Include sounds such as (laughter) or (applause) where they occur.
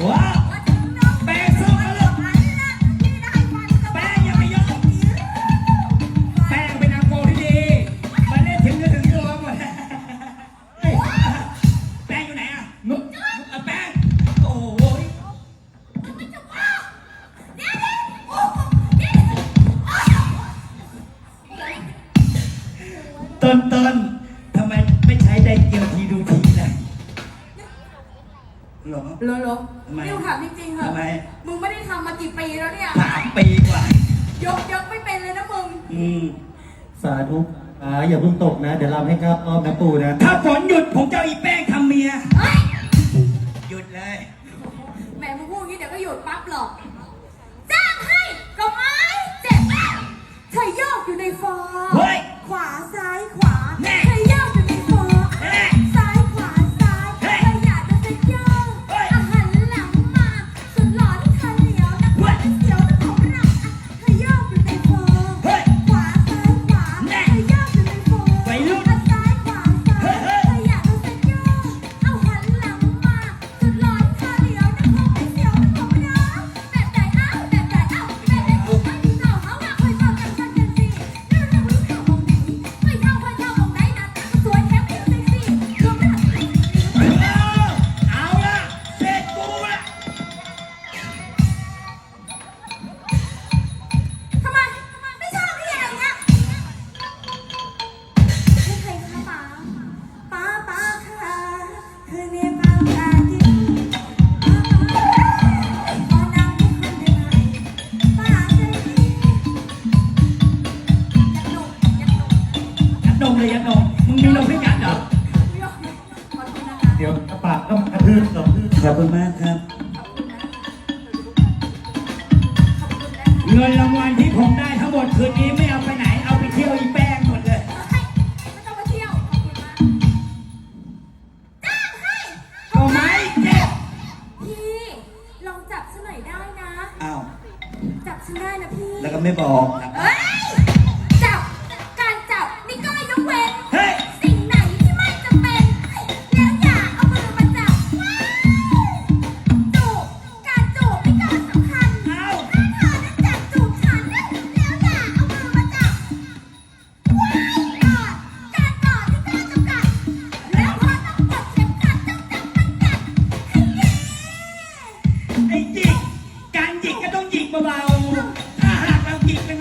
wow bé sư bao nhiêu bé nhà mày vô. Bé nhà mày nằm ngồi đi đi mà lên thử cái thử luôn mà bé chỗ này à (laughs) ngực à bé. Ôi. Tên tên. หรอ เหรอเหรอไมนี่กูถามจริงๆเหรอทำไม มึงไม่ได้ทำมากี่ปีแล้วเนี่ย สามปีกว่า ยกยกไม่เป็นเลยนะมึง อืมสาธุอ่าอย่าเพิ่งตกนะ เดี๋ยวรำให้ครับอ้อมนะปูนะ ถ้าฝนหยุดผมจะ เลยยันนมึงมีนมให้ยันเหรอ เดี๋ยวกระปากก็กระทืบกระพื้บขอบคุณมากครับ เงินรางวัลที่ผมได้ทั้งหมดคืนนี้ไม่เอาไปไหน เอาไปเที่ยวอีแป้งหมดเลยไม่ต้องมาเอาไหมเจ๊อ้าว แล้วก็ไม่บอก เอ้ ไอ้จิกการจิกก็ต้องจิกเบาๆถ้าหากเราจิกเป็น